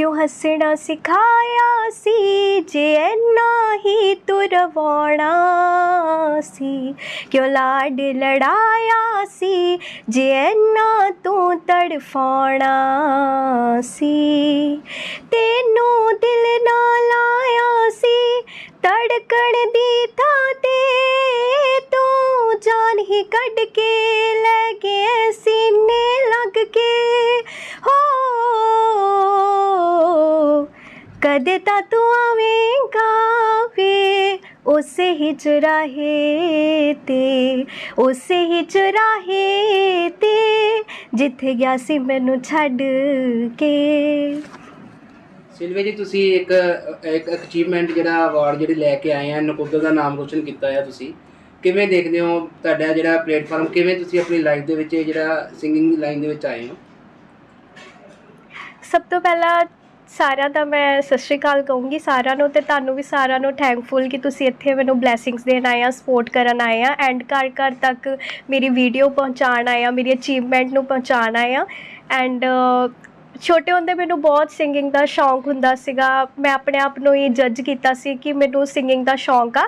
ਕਿਉਂ ਹੱਸਣਾ ਸਿਖਾਇਆ ਸੀ? ਜੇ ਇੰਨਾ ਹੀ ਤੁਰਵਾਉਣਾ ਸੀ, ਕਿਉਂ ਲਾਡ ਲੜਾਇਆ ਸੀ? ਜੇ ਇੰਨਾ ਤੂੰ ਤੜਫਾਉਣਾ ਸੀ, ਤੈਨੂੰ ਦਿਲ ਨਾ ਉਸੇ ਹੀ ਚੁਰਾਹੇ ਤੇ ਉਸੇ ਹੀ ਚੁਰਾਹੇ ਤੇ ਜਿੱਥੇ ਗਿਆ ਸੀ ਮੈਨੂੰ ਛੱਡ ਕੇ। ਸਿਲਵੇ ਜੀ ਤੁਸੀਂ ਇੱਕ ਇੱਕ ਅਚੀਵਮੈਂਟ ਜਿਹੜਾ ਅਵਾਰਡ ਜਿਹੜੇ ਲੈ ਕੇ ਆਏ ਆ ਨਕੋਦਰ ਦਾ ਨਾਮ ਰੋਸ਼ਨ ਕੀਤਾ ਹੈ ਤੁਸੀਂ। ਕਿਵੇਂ ਦੇਖਦੇ ਹੋ ਤੁਹਾਡਾ ਜਿਹੜਾ ਪਲੇਟਫਾਰਮ ਕਿਵੇਂ ਤੁਸੀਂ ਆਪਣੀ ਲਾਈਫ ਦੇ ਵਿੱਚ ਜਿਹੜਾ ਸਿੰਗਿੰਗ ਲਾਈਨ ਦੇ ਵਿੱਚ ਆਏ ਹੋ? ਸਭ ਤੋਂ ਪਹਿਲਾਂ ਸਾਰਿਆਂ ਦਾ ਮੈਂ ਸਤਿ ਸ਼੍ਰੀ ਅਕਾਲ ਕਹੂੰਗੀ ਸਾਰਿਆਂ ਨੂੰ ਤੇ ਤੁਹਾਨੂੰ ਵੀ ਸਾਰਿਆਂ ਨੂੰ ਥੈਂਕਫੁਲ ਕਿ ਤੁਸੀਂ ਇੱਥੇ ਮੈਨੂੰ ਬਲੇਸਿੰਗਸ ਦੇਣ ਆਏ ਆ ਸਪੋਰਟ ਕਰਨ ਆਏ ਆ ਐਂਡ ਘਰ ਘਰ ਤੱਕ ਮੇਰੀ ਵੀਡੀਓ ਪਹੁੰਚਾਉਣ ਆਏ ਆ, ਮੇਰੀ ਅਚੀਵਮੈਂਟ ਨੂੰ ਪਹੁੰਚਾਉਣ ਆਏ ਆ ਐਂਡ ਛੋਟੇ ਹੁੰਦੇ ਮੈਨੂੰ ਬਹੁਤ ਸਿੰਗਿੰਗ ਦਾ ਸ਼ੌਂਕ ਹੁੰਦਾ ਸੀਗਾ। ਮੈਂ ਆਪਣੇ ਆਪ ਨੂੰ ਇਹ ਜੱਜ ਕੀਤਾ ਸੀ ਕਿ ਮੈਨੂੰ ਸਿੰਗਿੰਗ ਦਾ ਸ਼ੌਂਕ ਆ।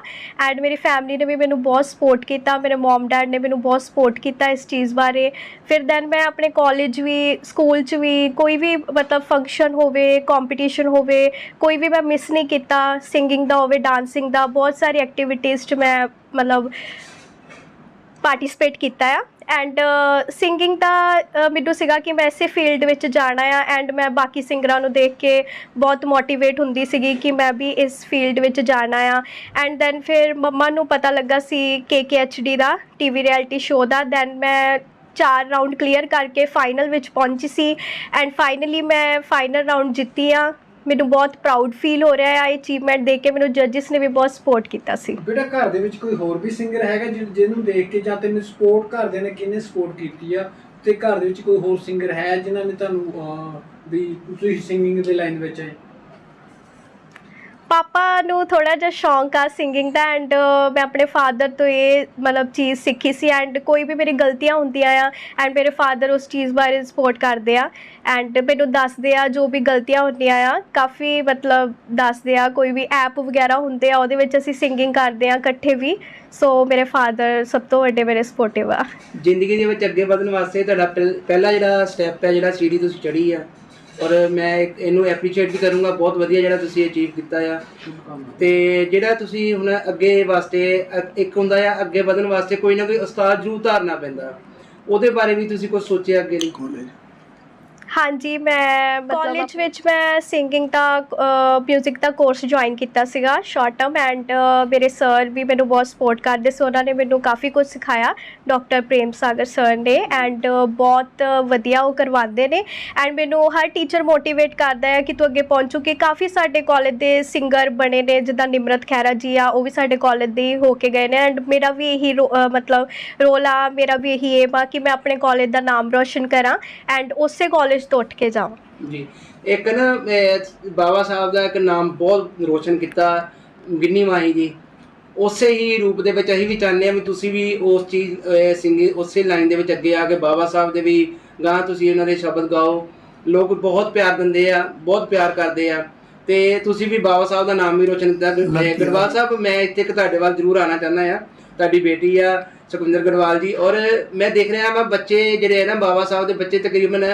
ਐਂਡ ਮੇਰੀ ਫੈਮਿਲੀ ਨੇ ਵੀ ਮੈਨੂੰ ਬਹੁਤ ਸਪੋਰਟ ਕੀਤਾ। ਮੇਰੇ ਮਮ ਡੈਡ ਨੇ ਮੈਨੂੰ ਬਹੁਤ ਸਪੋਰਟ ਕੀਤਾ ਇਸ ਚੀਜ਼ ਬਾਰੇ। ਫਿਰ ਦੈਨ ਮੈਂ ਆਪਣੇ ਕਾਲਜ ਵੀ ਸਕੂਲ 'ਚ ਵੀ ਕੋਈ ਵੀ ਮਤਲਬ ਫੰਕਸ਼ਨ ਹੋਵੇ ਕੰਪੀਟੀਸ਼ਨ ਹੋਵੇ, ਕੋਈ ਵੀ ਮੈਂ ਮਿਸ ਨਹੀਂ ਕੀਤਾ। ਸਿੰਗਿੰਗ ਦਾ ਹੋਵੇ ਡਾਂਸਿੰਗ ਦਾ, ਬਹੁਤ ਸਾਰੀ ਐਕਟੀਵਿਟੀਜ਼ 'ਚ ਮੈਂ ਮਤਲਬ ਪਾਰਟਿਸਿਪੇਟ ਕੀਤਾ ਆ। ਐਂਡ ਸਿੰਗਿੰਗ ਦਾ ਮੈਨੂੰ ਸੀਗਾ ਕਿ ਮੈਂ ਇਸੇ ਫੀਲਡ ਵਿੱਚ ਜਾਣਾ ਆ ਐਂਡ ਮੈਂ ਬਾਕੀ ਸਿੰਗਰਾਂ ਨੂੰ ਦੇਖ ਕੇ ਬਹੁਤ ਮੋਟੀਵੇਟ ਹੁੰਦੀ ਸੀਗੀ ਕਿ ਮੈਂ ਵੀ ਇਸ ਫੀਲਡ ਵਿੱਚ ਜਾਣਾ ਆ। ਐਂਡ ਦੈਨ ਫਿਰ ਮੰਮਾ ਨੂੰ ਪਤਾ ਲੱਗਾ ਸੀ KKHD ਦਾ ਟੀਵੀ ਰਿਐਲਿਟੀ ਸ਼ੋਅ ਦਾ ਦੈਨ ਮੈਂ ਚਾਰ ਰਾਊਂਡ ਕਲੀਅਰ ਕਰਕੇ ਫਾਈਨਲ ਵਿੱਚ ਪਹੁੰਚੀ ਸੀ। ਐਂਡ ਫਾਈਨਲੀ ਮੈਂ ਫਾਈਨਲ ਰਾਊਂਡ ਜਿੱਤੀ ਆ। ਮੈਨੂੰ ਬਹੁਤ ਪ੍ਰਾਊਡ ਫੀਲ ਹੋ ਰਿਹਾ ਆ ਇਹ ਅਚੀਵਮੈਂਟ ਦੇਖ ਕੇ ਮੈਨੂੰ ਜੱਜਿਸ ਨੇ ਵੀ ਬਹੁਤ ਸਪੋਰਟ ਕੀਤਾ ਸੀ। ਬੇਟਾ ਘਰ ਦੇ ਵਿੱਚ ਕੋਈ ਹੋਰ ਵੀ ਸਿੰਗਰ ਹੈਗਾ ਜਿ- ਜਿਹਨੂੰ ਦੇਖ ਕੇ ਜਾਂ ਤੈਨੂੰ ਸਪੋਰਟ ਘਰਦੇ ਨੇ ਕਿੰਨੇ ਸਪੋਰਟ ਕੀਤੀ ਆ? ਤੇ ਘਰ ਦੇ ਵਿੱਚ ਕੋਈ ਹੋਰ ਸਿੰਗਰ ਹੈ ਜਿਨ੍ਹਾਂ ਨੇ ਤੁਹਾਨੂੰ ਅਹ, ਵੀ ਤੁਸੀਂ ਸਿੰਗਿੰਗ ਦੇ ਲਾਈਨ ਵਿੱਚ ਆਏ? ਪਾਪਾ ਨੂੰ ਥੋੜਾ ਜਿਹਾ ਸ਼ੌਂਕ ਆ ਸਿੰਗਿੰਗ ਦਾ ਐਂਡ ਮੈਂ ਆਪਣੇ ਫਾਦਰ ਤੋਂ ਇਹ ਮਤਲਬ ਚੀਜ਼ ਸਿੱਖੀ ਸੀ ਐਂਡ ਕੋਈ ਵੀ ਮੇਰੀ ਗਲਤੀਆਂ ਹੁੰਦੀਆਂ ਆ ਐਂਡ ਮੇਰੇ ਫਾਦਰ ਉਸ ਚੀਜ਼ ਬਾਰੇ ਸਪੋਰਟ ਕਰਦੇ ਆ ਐਂਡ ਮੈਨੂੰ ਦੱਸਦੇ ਆ ਜੋ ਵੀ ਗਲਤੀਆਂ ਹੁੰਦੀਆਂ ਆ, ਕਾਫੀ ਮਤਲਬ ਦੱਸਦੇ ਆ, ਕੋਈ ਵੀ ਐਪ ਵਗੈਰਾ ਹੁੰਦੇ ਆ ਉਹਦੇ ਵਿੱਚ ਅਸੀਂ ਸਿੰਗਿੰਗ ਕਰਦੇ ਆ ਇਕੱਠੇ ਵੀ ਸੋ ਮੇਰੇ ਫਾਦਰ ਸਭ ਤੋਂ ਵੱਡੇ ਮੇਰੇ ਸਪੋਰਟਿਵ ਆ। ਜ਼ਿੰਦਗੀ ਦੇ ਵਿੱਚ ਅੱਗੇ ਵਧਣ ਵਾਸਤੇ ਤੁਹਾਡਾ ਪਹਿਲਾ ਜਿਹੜਾ ਸਟੈਪ ਹੈ, ਜਿਹੜਾ ਸੀੜੀ ਤੁਸੀਂ ਚੜੀ ਆ ਔਰ ਮੈਂ ਇਹਨੂੰ ਐਪਰੀਸ਼ੀਏਟ ਵੀ ਕਰੂੰਗਾ। ਬਹੁਤ ਵਧੀਆ ਜਿਹੜਾ ਤੁਸੀਂ ਅਚੀਵ ਕੀਤਾ ਆ। ਸ਼ੁਭਕਾਮਨਾਵਾਂ ਤੇ ਜਿਹੜਾ ਤੁਸੀਂ ਹੁਣ ਅੱਗੇ ਵਾਸਤੇ, ਅ- ਇੱਕ ਹੁੰਦਾ ਆ, ਅੱਗੇ ਵਧਣ ਵਾਸਤੇ ਕੋਈ ਨਾ ਕੋਈ ਉਸਤਾਦ ਜ਼ਰੂਰ ਧਾਰਨਾ ਪੈਂਦਾ। ਉਹਦੇ ਬਾਰੇ ਵੀ ਤੁਸੀਂ ਕੁਝ ਸੋਚਿਆ ਅੱਗੇ ਲਈ? ਹਾਂਜੀ ਮੈਂ ਕਾਲਜ ਵਿੱਚ ਮੈਂ ਸਿੰਗਿੰਗ ਦਾ 뮤직 ਦਾ ਕੋਰਸ ਜੁਆਇਨ ਕੀਤਾ ਸੀਗਾ ਸ਼ਾਰਟ ਟਰਮ ਐਂਡ ਮੇਰੇ ਸਰ ਵੀ ਮੈਨੂੰ ਬਹੁਤ ਸਪੋਰਟ ਕਰਦੇ ਸੀ ਉਹਨਾਂ ਨੇ ਮੈਨੂੰ ਕਾਫੀ ਕੁਝ ਸਿਖਾਇਆ ਡਾਕਟਰ ਪ੍ਰੇਮ ਸਾਗਰ ਸਰ ਨੇ ਐਂਡ ਬਹੁਤ ਵਧੀਆ ਉਹ ਕਰਵਾਉਂਦੇ ਨੇ ਐਂਡ ਮੈਨੂੰ ਹਰ ਟੀਚਰ ਮੋਟੀਵੇਟ ਕਰਦਾ ਹੈ ਕਿ ਤੂੰ ਅੱਗੇ ਪਹੁੰਚੂ ਕਿ ਕਾਫੀ ਸਾਡੇ ਕਾਲਜ ਦੇ ਸਿੰਗਰ ਬਣੇ ਨੇ ਜਿੱਦਾਂ ਨਿਮਰਤ ਖਹਿਰਾ ਜੀ ਆ ਉਹ ਵੀ ਸਾਡੇ ਕਾਲਜ ਦੇ ਹੀ ਕੇ ਗਏ ਨੇ ਐਂਡ ਮੇਰਾ ਵੀ ਇਹੀ ਮਤਲਬ ਰੋਲ ਆ ਮੇਰਾ ਵੀ ਇਹੀ ਏਮ ਆ ਕਿ ਮੈਂ ਆਪਣੇ ਕਾਲਜ ਦਾ ਨਾਮ ਰੋਸ਼ਨ ਕਰਾਂ ਐਂਡ ਉਸੇ ਕਾਲਜ ਤੋਂ ਉੱਠ ਕੇ ਜਾਵਾਂ। ਜੀ। ਇੱਕ ਨਾ ਬਾਬਾ ਸਾਹਿਬ ਦਾ ਇੱਕ ਨਾਮ ਬਹੁਤ ਰੋਸ਼ਨ ਕੀਤਾ ਗਿੰਨੀ ਮਾਹੀ ਜੀ। ਉਸੇ ਹੀ ਰੂਪ ਦੇ ਵਿੱਚ ਅਸੀਂ ਵੀ ਚਾਹੁੰਦੇ ਹਾਂ ਵੀ ਤੁਸੀਂ ਵੀ ਉਸ ਚੀਜ਼ ਸਿੰਗਿੰਗ ਉਸੇ ਲਾਈਨ ਦੇ ਵਿੱਚ ਅੱਗੇ ਆ ਕੇ ਬਾਬਾ ਸਾਹਿਬ ਦੇ ਵੀ ਗਾਂ ਤੁਸੀਂ ਉਹਨਾਂ ਦੇ ਸ਼ਬਦ ਗਾਓ। ਲੋਕ ਬਹੁਤ ਪਿਆਰ ਦਿੰਦੇ ਆ ਬਹੁਤ ਪਿਆਰ ਕਰਦੇ ਆ। ਤੇ ਤੁਸੀਂ ਵੀ ਬਾਬਾ ਸਾਹਿਬ ਦਾ ਨਾਮ ਵੀ ਰੋਸ਼ਨ ਕੀਤਾ। ਗੜਵਾਲ ਸਾਹਿਬ ਮੈਂ ਇੱਥੇ ਇੱਕ ਤੁਹਾਡੇ ਵੱਲ ਜ਼ਰੂਰ ਆਣਾ ਚਾਹੁੰਦਾ ਆ ਤੁਹਾਡੀ ਬੇਟੀ ਆ ਸੁਖਵਿੰਦਰ ਗੜਵਾਲ ਜੀ। ਔਰ ਮੈਂ ਦੇਖ ਰਿਹਾ ਮੈਂ ਬੱਚੇ ਜਿਹੜੇ ਆ ਨਾ ਬਾਬਾ ਸਾਹਿਬ ਦੇ ਬੱਚੇ ਤਕਰੀਬਨ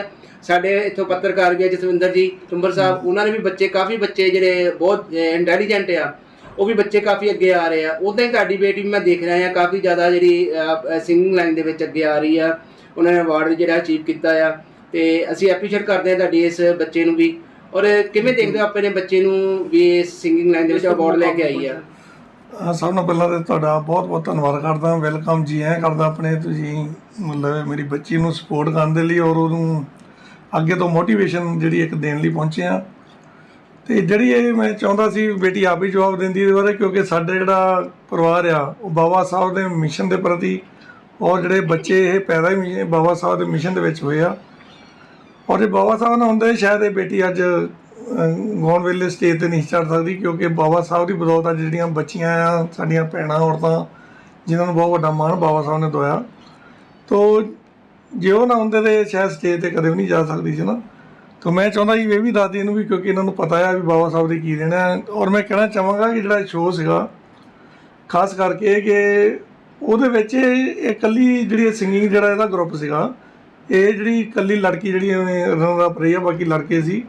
ਸਾਡੇ ਇੱਥੋਂ ਪੱਤਰਕਾਰ ਵੀ ਆ ਜਸਵਿੰਦਰ ਜੀ ਤੁੰਬਰ ਸਾਹਿਬ ਉਹਨਾਂ ਦੇ ਵੀ ਬੱਚੇ ਕਾਫੀ ਬੱਚੇ ਜਿਹੜੇ ਬਹੁਤ ਇੰਟੈਲੀਜੈਂਟ ਆ। ਉਹ ਵੀ ਬੱਚੇ ਕਾਫੀ ਅੱਗੇ ਆ ਰਹੇ ਆ। ਉਦਾਂ ਹੀ ਤੁਹਾਡੀ ਬੇਟੀ ਵੀ ਮੈਂ ਦੇਖ ਰਿਹਾ ਆ ਕਾਫੀ ਜ਼ਿਆਦਾ ਜਿਹੜੀ ਸਿੰਗਿੰਗ ਲਾਈਨ ਦੇ ਵਿੱਚ ਅੱਗੇ ਆ ਰਹੀ ਆ। ਉਹਨਾਂ ਨੇ ਅਵਾਰਡ ਜਿਹੜਾ ਅਚੀਵ ਕੀਤਾ ਆ। ਤੇ ਅਸੀਂ ਐਪਰੀਸ਼ੀਏਟ ਕਰਦੇ ਹਾਂ ਤੁਹਾਡੀ ਇਸ ਬੱਚੇ ਨੂੰ ਵੀ। ਔਰ ਕਿਵੇਂ ਦੇਖਦੇ ਹੋ ਆਪਣੇ ਬੱਚੇ ਨੂੰ ਵੀ ਇਸ ਸਿੰਗਿੰਗ ਲਾਈਨ ਦੇ ਵਿੱਚ ਅਵਾਰਡ ਲੈ ਕੇ ਆਈ ਆ? ਸਭ ਤੋਂ ਪਹਿਲਾਂ ਤੇ ਤੁਹਾਡਾ ਬਹੁਤ ਬਹੁਤ ਧੰਨਵਾਦ ਕਰਦਾ। ਵੈਲਕਮ ਜੀ ਐ ਕਰਦਾ ਆਪਣੇ ਤੁਸੀਂ ਮਤਲਬ ਮੇਰੀ ਬੱਚੀ ਨੂੰ ਸਪੋਰਟ ਕਰਨ ਦੇ ਲਈ ਔਰ ਉਹਨੂੰ ਅੱਗੇ ਤੋਂ ਮੋਟੀਵੇਸ਼ਨ ਜਿਹੜੀ ਇੱਕ ਦੇਣ ਲਈ ਪਹੁੰਚੇ ਆ ਤੇ ਜਿਹੜੀ ਇਹ ਮੈਂ ਚਾਹੁੰਦਾ ਸੀ ਬੇਟੀ ਆਪ ਹੀ ਜਵਾਬ ਦਿੰਦੀ ਇਹਦੇ ਬਾਰੇ ਕਿਉਂਕਿ ਸਾਡੇ ਜਿਹੜਾ ਪਰਿਵਾਰ ਆ ਉਹ ਬਾਬਾ ਸਾਹਿਬ ਦੇ ਮਿਸ਼ਨ ਦੇ ਪ੍ਰਤੀ ਔਰ ਜਿਹੜੇ ਬੱਚੇ ਇਹ ਪੈਦਾ ਹੀ ਬਾਬਾ ਸਾਹਿਬ ਦੇ ਮਿਸ਼ਨ ਦੇ ਵਿੱਚ ਹੋਏ ਆ। ਔਰ ਇਹ ਬਾਬਾ ਸਾਹਿਬ ਨਾਲ ਹੁੰਦੇ ਸ਼ਾਇਦ ਇਹ ਬੇਟੀ ਅੱਜ ਅਹ, ਵੇਲੇ ਸਟੇਜ ਤੇ ਨਹੀਂ ਚੜ ਸਕਦੀ ਕਿਉਂਕਿ ਬਾਬਾ ਸਾਹਿਬ ਦੀ ਬਦੌਲਤ ਅੱਜ ਜਿਹੜੀਆਂ ਬੱਚੀਆਂ ਆ ਸਾਡੀਆਂ ਭੈਣਾਂ ਔਰਤਾਂ ਜਿਨ੍ਹਾਂ ਨੂੰ ਬਹੁਤ ਵੱਡਾ ਮਾਣ ਬਾਬਾ ਸਾਹਿਬ ਨੇ ਦਵਾਇਆ। ਤੋ ਜੇ ਉਹ ਨਾ ਹੁੰਦੇ ਤੇ ਸ਼ਾਇਦ ਸਟੇਜ ਤੇ ਕਦੇ ਵੀ ਨਹੀਂ ਜਾ ਸਕਦੀ ਸੀ ਨਾ। ਤਾਂ ਮੈਂ ਚਾਹੁੰਦਾ ਜੀ ਇਹ ਵੀ ਦੱਸ ਦੇਣ ਵੀ ਕਿਉਂਕਿ ਇਹਨਾਂ ਨੂੰ ਪਤਾ ਹੈ ਵੀ ਬਾਬਾ ਸਾਹਿਬ ਦੇ ਕੀ ਦੇਣਾ ਔਰ ਮੈਂ ਕਹਿਣਾ ਚਾਹਾਂਗਾ ਕਿ ਜਿਹੜਾ ਸ਼ੋਅ ਸੀਗਾ ਖਾਸ ਕਰਕੇ ਕਿ ਉਹਦੇ ਵਿੱਚ ਇਹ ਇਕੱਲੀ ਜਿਹੜੀ ਸਿੰਗਿੰਗ ਜਿਹੜਾ ਇਹਦਾ ਗਰੁੱਪ ਸੀਗਾ ਇਹ ਜਿਹੜੀ ਇਕੱਲੀ ਲੜਕੀ ਜਿਹੜੀ ਰਨਰ ਅਪ ਰਹੀ ਆ ਬਾਕੀ ਲੜਕੇ ਸੀ।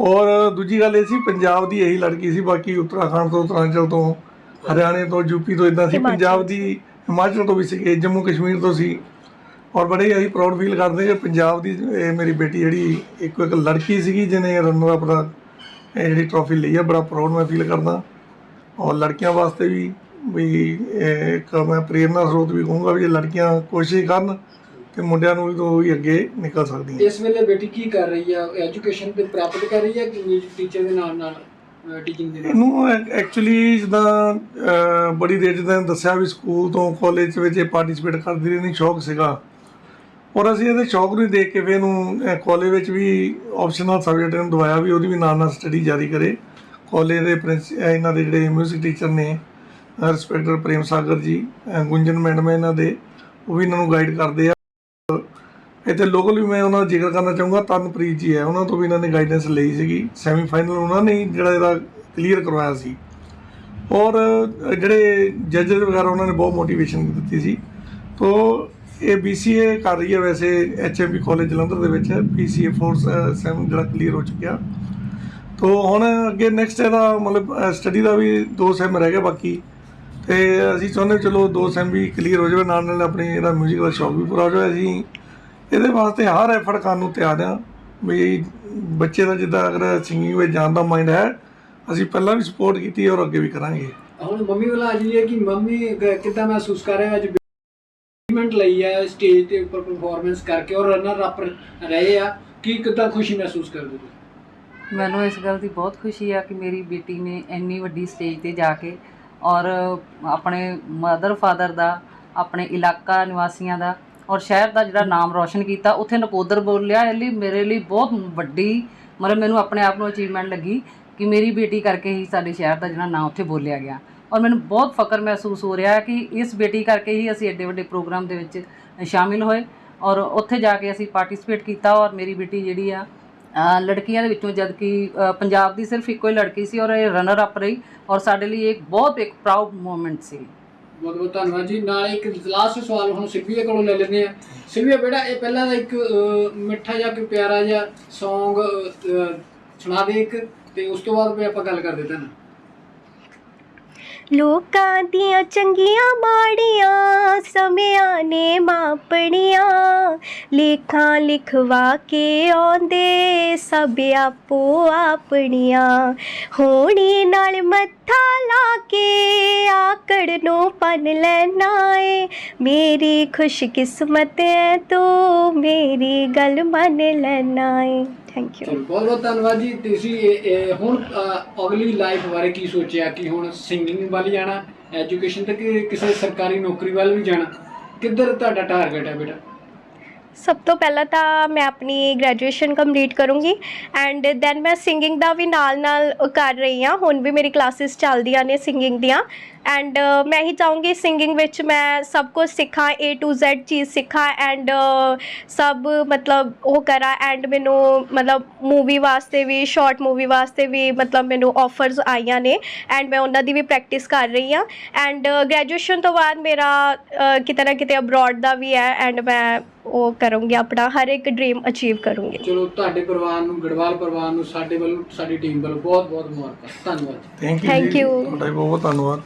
ਔਰ ਦੂਜੀ ਗੱਲ ਇਹ ਸੀ ਪੰਜਾਬ ਦੀ ਇਹੀ ਲੜਕੀ ਸੀ ਬਾਕੀ ਉੱਤਰਾਖੰਡ ਤੋਂ ਉੱਤਰਾਂਚਲ ਤੋਂ ਹਰਿਆਣੇ ਤੋਂ ਯੂਪੀ ਤੋਂ ਇਦਾਂ ਸੀ। ਪੰਜਾਬ ਦੀ ਹਿਮਾਚਲ ਤੋਂ ਵੀ ਸੀਗੇ ਜੰਮੂ ਕਸ਼ਮੀਰ ਤੋਂ ਸੀ। ਔਰ ਬੜੇ ਅਸੀਂ ਪ੍ਰਾਊਡ ਫੀਲ ਕਰਦੇ ਕਿ ਪੰਜਾਬ ਦੀ ਇਹ ਮੇਰੀ ਬੇਟੀ ਜਿਹੜੀ ਇੱਕੋ ਇੱਕ ਲੜਕੀ ਸੀਗੀ ਜਿਹਨੇ ਰਨਰ ਅਪ ਦਾ ਇਹ ਜਿਹੜੀ ਟਰੋਫੀ ਲਈ ਆ ਬੜਾ ਪ੍ਰਾਊਡ ਮੈਂ ਫੀਲ ਕਰਦਾ। ਔਰ ਲੜਕੀਆਂ ਵਾਸਤੇ ਵੀ ਵੀ ਇੱਕ ਮੈਂ ਪ੍ਰੇਰਨਾ ਸਰੋਤ ਵੀ ਕਹੂੰਗਾ ਵੀ ਜੇ ਲੜਕੀਆਂ ਕੋਸ਼ਿਸ਼ ਕਰਨ ਤੇ ਮੁੰਡਿਆਂ ਨੂੰ ਵੀ ਤਾਂ ਵੀ ਅੱਗੇ ਨਿਕਲ ਸਕਦੀਆਂ। ਇਸ ਵੇਲੇ ਬੇਟੀ ਕੀ ਕਰ ਰਹੀ ਆ? ਐਜੂਕੇਸ਼ਨ ਤੇ ਪ੍ਰਾਪਤ ਕਰ ਰਹੀ ਹੈ ਕਿ ਮਿਊਜ਼ਿਕ ਟੀਚਰ ਦੇ ਨਾਲ ਨਾਲ ਟੀਚਿੰਗ ਦੇ ਇਹਨੂੰ ਐਕਚੁਅਲੀ ਜਿੱਦਾਂ ਬੜੀ ਦੇਰ ਜਿੱਦਾਂ ਦੱਸਿਆ ਵੀ ਸਕੂਲ ਤੋਂ ਕਾਲਜ ਵਿੱਚ ਇਹ ਪਾਰਟਿਸਿਪੇਟ ਕਰਦੀ ਰਹੀ ਨਹੀਂ ਸ਼ੌਕ ਸੀਗਾ। ਔਰ ਅਸੀਂ ਇਹਦੇ ਸ਼ੌਕ ਨੂੰ ਦੇਖ ਕੇ ਫਿਰ ਇਹਨੂੰ ਕਾਲਜ ਵਿੱਚ ਵੀ ਆਪਸ਼ਨਲ ਸਬਜੈਕਟ ਨੂੰ ਦਵਾਇਆ ਵੀ ਉਹਦੀ ਵੀ ਨਾਲ ਨਾਲ ਸਟੱਡੀ ਜਾਰੀ ਕਰੇ। ਕਾਲਜ ਦੇ ਪ੍ਰਿੰਸ ਇਹਨਾਂ ਦੇ ਜਿਹੜੇ ਮਿਊਜ਼ਿਕ ਟੀਚਰ ਨੇ ਰਿਸਪੈਕਟਰ ਪ੍ਰੇਮ ਸਾਗਰ ਜੀ ਗੁੰਜਨ ਮੈਡਮ ਹੈ ਇਹਨਾਂ ਦੇ, ਉਹ ਵੀ ਇਹਨਾਂ ਨੂੰ ਗਾਈਡ ਕਰਦੇ ਆ। ਇੱਥੇ ਲੋਕਲ ਵੀ ਮੈਂ ਉਹਨਾਂ ਦਾ ਜ਼ਿਕਰ ਕਰਨਾ ਚਾਹੂੰਗਾ, ਤਨਪ੍ਰੀਤ ਜੀ ਹੈ, ਉਹਨਾਂ ਤੋਂ ਵੀ ਇਹਨਾਂ ਨੇ ਗਾਈਡੈਂਸ ਲਈ ਸੀਗੀ। ਸੈਮੀ ਫਾਈਨਲ ਉਹਨਾਂ ਨੇ ਜਿਹੜਾ ਇਹਦਾ ਕਲੀਅਰ ਕਰਵਾਇਆ ਸੀ। ਔਰ ਜਿਹੜੇ ਜੱਜਸ ਵਗੈਰਾ ਉਹਨਾਂ ਨੇ ਬਹੁਤ ਮੋਟੀਵੇਸ਼ਨ ਦਿੱਤੀ ਸੀ। ਤੋ ਇਹ BCA ਕਰ ਰਹੀ ਹੈ ਵੈਸੇ HMB ਕਾਲਜ ਜਲੰਧਰ ਦੇ ਵਿੱਚ BCA ਫੋਰਸ ਸੈਮ ਜਿਹੜਾ ਕਲੀਅਰ ਹੋ ਚੁੱਕਿਆ। ਤੋ ਹੁਣ ਅੱਗੇ ਨੈਕਸਟ ਇਹਦਾ ਮਤਲਬ ਸਟੱਡੀ ਦਾ ਵੀ ਦੋ ਸੈਮ ਰਹਿ ਗਿਆ ਬਾਕੀ। ਤੇ ਅਸੀਂ ਚਾਹੁੰਦੇ ਚਲੋ ਦੋ ਸੈਮ ਵੀ ਕਲੀਅਰ ਹੋ ਜਾਵੇ, ਨਾਲ ਨਾਲ ਆਪਣੀ ਇਹਦਾ 뮤직 ਦਾ ਸ਼ੌਕ ਵੀ ਪੂਰਾ ਹੋ ਜਾਵੇ। ਅਸੀਂ ਇਹਦੇ ਵਾਸਤੇ ਹਰ ਐਫਰਟ ਕਰਨ ਨੂੰ ਤਿਆਰ ਹਾਂ। ਵੀ ਬੱਚੇ ਦਾ ਜਿੱਦਾਂ ਅਗਰ ਸਿੰਗਿੰਗ ਵਿੱਚ ਜਾਣ ਦਾ ਮਾਈਂਡ ਹੈ, ਅਸੀਂ ਪਹਿਲਾਂ ਵੀ ਸਪੋਰਟ ਕੀਤੀ ਔਰ ਅੱਗੇ ਵੀ ਕਰਾਂਗੇ। ਹੁਣ ਮੰਮੀ ਵਾਲਾ ਅੱਜ ਇਹ ਹੈ ਕਿ ਮੰਮੀ ਕਿੱਦਾਂ ਮਹਿਸੂਸ ਕਰ ਰਿਹਾ ਅੱਜ ਅਚੀਵਮੈਂਟ ਲਈ ਹੈ ਸਟੇਜ ਤੇ ਉੱਪਰ ਪਰਫਾਰਮੈਂਸ ਕਰਕੇ ਔਰ ਰਨਰ ਅਪ ਰਹੇ ਆ, ਕੀ ਕਿੱਦਾਂ ਖੁਸ਼ੀ ਮਹਿਸੂਸ ਕਰਦੇ ਤੁਸੀਂ? ਮੈਨੂੰ ਇਸ ਗੱਲ ਦੀ ਬਹੁਤ ਖੁਸ਼ੀ ਆ ਕਿ ਮੇਰੀ ਬੇਟੀ ਨੇ ਇੰਨੀ ਵੱਡੀ ਸਟੇਜ ਤੇ ਜਾ ਕੇ ਔਰ ਆਪਣੇ ਮਦਰ ਫਾਦਰ ਦਾ, ਆਪਣੇ ਇਲਾਕਾ ਨਿਵਾਸੀਆਂ ਦਾ ਔਰ ਸ਼ਹਿਰ ਦਾ ਜਿਹੜਾ ਨਾਮ ਰੌਸ਼ਨ ਕੀਤਾ, ਉੱਥੇ ਨਕੋਦਰ ਬੋਲਿਆ, ਇਹ ਲਈ ਮੇਰੇ ਲਈ ਬਹੁਤ ਵੱਡੀ ਮਤਲਬ ਮੈਨੂੰ ਆਪਣੇ ਆਪ ਨੂੰ ਅਚੀਵਮੈਂਟ ਲੱਗੀ ਕਿ ਮੇਰੀ ਬੇਟੀ ਕਰਕੇ ਹੀ ਸਾਡੇ ਸ਼ਹਿਰ ਦਾ ਜਿਹੜਾ ਨਾਮ ਉੱਥੇ ਬੋਲਿਆ ਗਿਆ। ਔਰ ਮੈਨੂੰ ਬਹੁਤ ਫਖਰ ਮਹਿਸੂਸ ਹੋ ਰਿਹਾ ਹੈ ਕਿ ਇਸ ਬੇਟੀ ਕਰਕੇ ਹੀ ਅਸੀਂ ਐਡੇ ਵੱਡੇ ਪ੍ਰੋਗਰਾਮ ਦੇ ਵਿੱਚ ਸ਼ਾਮਿਲ ਹੋਏ। ਔਰ ਉੱਥੇ ਜਾ ਕੇ ਅਸੀਂ ਪਾਰਟਿਸਿਪੇਟ ਕੀਤਾ ਔਰ ਮੇਰੀ ਬੇਟੀ ਜਿਹੜੀ ਆ ਲੜਕੀਆਂ ਦੇ ਵਿੱਚੋਂ ਜਦ ਕਿ ਪੰਜਾਬ ਦੀ ਸਿਰਫ ਇੱਕੋ ਹੀ ਲੜਕੀ ਸੀ ਔਰ ਇਹ ਰਨਰ ਅਪ ਰਹੀ ਔਰ ਸਾਡੇ ਲਈ ਇੱਕ ਬਹੁਤ ਇੱਕ ਪ੍ਰਾਊਡ ਮੂਮੈਂਟ ਸੀ। ਬਹੁਤ ਬਹੁਤ ਧੰਨਵਾਦ ਜੀ। ਨਾਲ ਇੱਕ ਲਾਸਟ ਸਵਾਲ ਹੁਣ ਸਿਲਵੀਆ ਕੋਲੋਂ ਲੈ ਲੈਂਦੇ ਆ ਸਿਲਵੀਆ ਬੇਟਾ, ਇਹ ਪਹਿਲਾਂ ਦਾ ਇੱਕ ਮਿੱਠਾ ਜਿਹਾ ਕੋਈ ਪਿਆਰਾ ਜਿਹਾ Song ਸੁਣਾ ਦੇ ਇੱਕ ਤੇ ਉਸ ਤੋਂ ਬਾਅਦ ਵੀ ਆਪਾਂ ਗੱਲ ਕਰਦੇ ਤਾਂ ਲੋਕਾਂ ਦੀਆਂ ਚੰਗੀਆਂ ਮਾੜੀਆਂ ਸਮਿਆਂ ਨੇ ਮਾਪਣੀਆਂ। ਲੇਖਾਂ ਲਿਖਵਾ ਕੇ ਆਉਂਦੇ, ਸਭ ਆਪੋ ਆਪਣੀਆਂ। ਹੋਣੀ ਨਾਲ ਮੱਥਾ ਲਾ ਕੇ ਆਕੜ ਨੂੰ ਪੰਨ ਲੈਣਾ ਏ। ਮੇਰੀ ਖੁਸ਼ਕਿਸਮਤ ਹੈ ਤੂੰ, ਮੇਰੀ ਗੱਲ ਮੰਨ ਲੈਣਾ ਏ। ਥੈਂਕ ਯੂ ਚਲੋ, ਬਹੁਤ ਬਹੁਤ ਧੰਨਵਾਦ ਜੀ। ਤੁਸੀਂ ਹੁਣ ਅਗਲੀ ਲਾਈਫ ਬਾਰੇ ਕੀ ਸੋਚਿਆ ਕਿ ਹੁਣ ਸਿੰਗਿੰਗ ਵੱਲ ਜਾਣਾ ਐਜੂਕੇਸ਼ਨ ਤੇ ਕਿਸੇ ਸਰਕਾਰੀ ਨੌਕਰੀ ਵੱਲ ਵੀ ਜਾਣਾ? ਕਿੱਧਰ ਤੁਹਾਡਾ ਟਾਰਗੇਟ ਹੈ ਬੇਟਾ? ਸਭ ਤੋਂ ਪਹਿਲਾਂ ਤਾਂ ਮੈਂ ਆਪਣੀ ਗ੍ਰੈਜੂਏਸ਼ਨ ਕੰਪਲੀਟ ਕਰੂੰਗੀ ਐਂਡ ਦੈਨ ਮੈਂ ਸਿੰਗਿੰਗ ਦਾ ਵੀ ਨਾਲ ਨਾਲ ਕਰ ਰਹੀ ਹਾਂ। ਹੁਣ ਵੀ ਮੇਰੀ ਕਲਾਸਿਸ ਚੱਲਦੀਆਂ ਨੇ ਸਿੰਗਿੰਗ ਦੀਆਂ ਐਂਡ ਮੈਂ ਹੀ ਚਾਹੂੰਗੀ ਸਿੰਗਿੰਗ ਵਿੱਚ ਮੈਂ ਸਭ ਕੁਝ ਸਿੱਖਾਂ, A to Z ਚੀਜ਼ ਸਿੱਖਾਂ ਐਂਡ ਸਭ ਮਤਲਬ ਉਹ ਕਰਾਂ ਐਂਡ ਮੈਨੂੰ ਮਤਲਬ ਮੂਵੀ ਵਾਸਤੇ ਵੀ ਸ਼ਾਰਟ ਮੂਵੀ ਵਾਸਤੇ ਵੀ ਮਤਲਬ ਮੈਨੂੰ ਆਫਰਸ ਆਈਆਂ ਨੇ ਐਂਡ ਮੈਂ ਉਹਨਾਂ ਦੀ ਵੀ ਪ੍ਰੈਕਟਿਸ ਕਰ ਰਹੀ ਹਾਂ। ਐਂਡ ਗ੍ਰੈਜੂਏਸ਼ਨ ਤੋਂ ਬਾਅਦ ਮੇਰਾ ਕਿਤੇ ਨਾ ਕਿਤੇ ਅਬਰੋਡ ਦਾ ਵੀ ਹੈ ਐਂਡ ਮੈਂ ਉਹ ਕਰੂੰਗੀ ਆਪਣਾ ਹਰ ਇੱਕ ਡ੍ਰੀਮ ਅਚੀਵ ਕਰੂੰਗੀ। ਚਲੋ ਤੁਹਾਡੇ ਪਰਿਵਾਰ ਨੂੰ ਗੜਵਾਲ ਪਰਿਵਾਰ ਨੂੰ ਸਾਡੇ ਵੱਲੋਂ ਸਾਡੀ ਟੀਮ ਵੱਲੋਂ ਬਹੁਤ ਬਹੁਤ ਮੁਬਾਰਕਾਂ। ਧੰਨਵਾਦ। Thank you Thank you. ਤੁਹਾਡਾ ਬਹੁਤ ਧੰਨਵਾਦ।